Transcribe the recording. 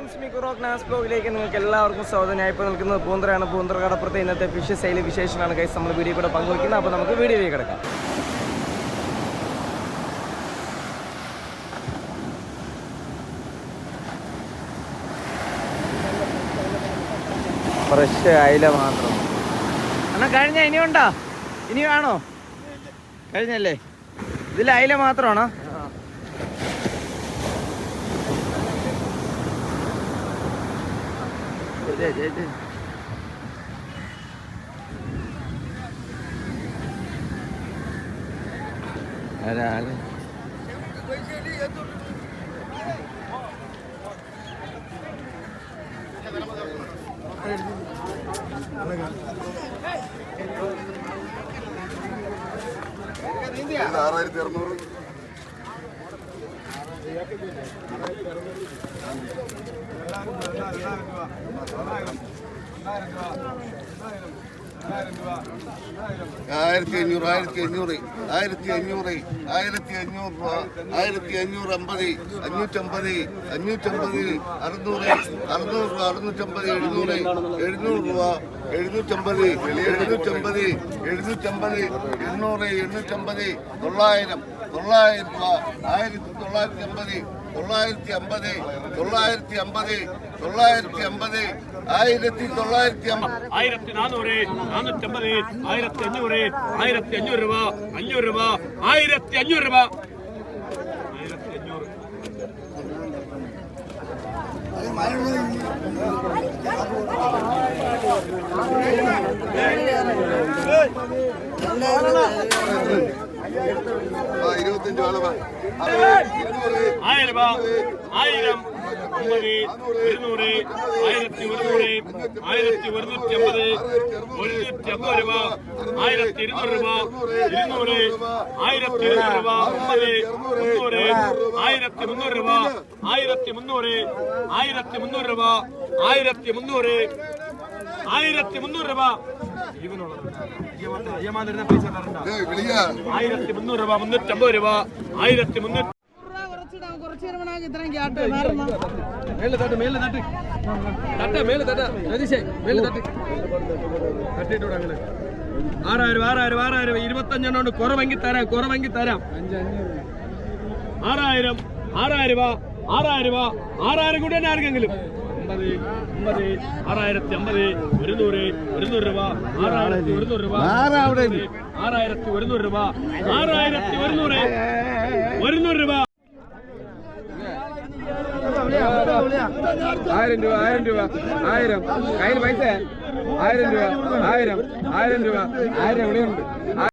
Friends മിക്കുറോക്ക് നാസ് ബ്ലോഗിലേക്ക് നിങ്ങൾക്ക് എല്ലാവർക്കും സ്വാഗതം. ഞാൻ ഇപ്പോൾ നിൽക്കുന്നത് പൂന്തറയാണ്. പൂന്തറ കടപ്പുറത്തെ ഇന്നത്തെ ഫിഷ് സെയിൽ വിശേഷമാണ് കൈസ് നമ്മൾ വീഡിയോ കൂടെ പങ്കുവയ്ക്കുന്നത്. അപ്പോൾ നമുക്ക് വീഡിയോയിലേക്ക് കിടക്കാം. ഫ്രഷ് അയില മാത്രം. എന്നാ കഴിഞ്ഞ ഇനിയുണ്ടോ? ഇനി വേണോ? കഴിഞ്ഞല്ലേ? ഇതിൽ അയില മാത്രമാണോ? ശരി, ശരി, ശരി. ഒരാള് ആറായിരത്തി അറുന്നൂറ് ആയിരത്തി അഞ്ഞൂറ് ആയിരത്തി അഞ്ഞൂറ് ആയിരത്തി അഞ്ഞൂറ് ആയിരത്തി അഞ്ഞൂറ് രൂപ ആയിരത്തി അഞ്ഞൂറ് അമ്പത് അഞ്ഞൂറ്റമ്പത് അഞ്ഞൂറ്റമ്പത് അറുന്നൂറ് അറുന്നൂറ് രൂപ അറുന്നൂറ്റമ്പത് എഴുന്നൂറ് എഴുന്നൂറ് രൂപ എഴുന്നൂറ്റമ്പത് എഴുന്നൂറ്റമ്പത് എഴുന്നൂറ്റമ്പത് എണ്ണൂറ് എണ്ണൂറ്റമ്പത് തൊള്ളായിരം തൊള്ളായിരം രൂപ ആയിരത്തി തൊള്ളായിരത്തി അമ്പത് തൊള്ളായിരത്തി അമ്പത് തൊള്ളായിരത്തി അമ്പത് തൊള്ളായിരത്തി അമ്പത് ആയിരത്തി തൊള്ളായിരത്തി ആയിരത്തി നാനൂറ് നാനൂറ്റി അമ്പത് ആയിരത്തി അഞ്ഞൂറ് ആയിരത്തി അഞ്ഞൂറ് രൂപ അഞ്ഞൂറ് രൂപ ആയിരത്തി അഞ്ഞൂറ് രൂപ. ആയിരത്തി അഞ്ഞൂറ് ഇരുപത്തഞ്ച് വേള ഇരുന്നൂറ് ആയിരം അമ്പത് ഇരുന്നൂറ് ആയിരത്തി ഒരുന്നൂറ് ആയിരത്തി ഒരുന്നൂറ്റി അമ്പത് ഒരുന്നൂറ്റി അമ്പത് രൂപ ആയിരത്തി ഇരുന്നൂറ് രൂപ ഇരുന്നൂറ് ആയിരത്തി ഇരുന്നൂറ് രൂപ അമ്പത് മുന്നൂറ് ആയിരത്തി മുന്നൂറ് രൂപ ആയിരത്തി മുന്നൂറ് ആയിരത്തി മുന്നൂറ് രൂപ ആയിരത്തി മുന്നൂറ് ஆயிரத்தி முந்நூறு ரூபாய் இவனோட ஏமாந்து பைசா தரண்டா ஆயிரத்தி முந்நூறு ரூபாய் முந்நூற்றி ஐம்பது ரூபாய் ஆயிரத்தி முந்நூற்றி மேல தட்டு மேல தட்டு. தட்ட மேல தட்ட. ரதிஷே மேல தட்டு. தட்டிட்டு விடாங்களே ஆறாயிரம் ஆறாயிரம் ஆறாயிரம் இருபத்தஞ்சு குறை வாங்கி தரேன் குறை வாங்கி தரேன். ஆறாயிரம் ஆறாயிரம் ரூபாய் கூட இருக்குங்களே അമ്പത് അമ്പത് ആറായിരത്തി അമ്പത് ഒരുന്നൂറ് ഒരുന്നൂറ് രൂപ ആറായിരത്തി ഒരുന്നൂറ് രൂപ ആറായിരത്തി ഒരുന്നൂറ് രൂപ ആറായിരത്തി ഒരുന്നൂറ് ഒരുന്നൂറ് രൂപ. ആയിരം രൂപ ആയിരം രൂപ ആയിരം. കയ്യിൽ പൈസ? ആയിരം രൂപ ആയിരം ആയിരം രൂപ ആയിരം ഇവിടെയുണ്ട്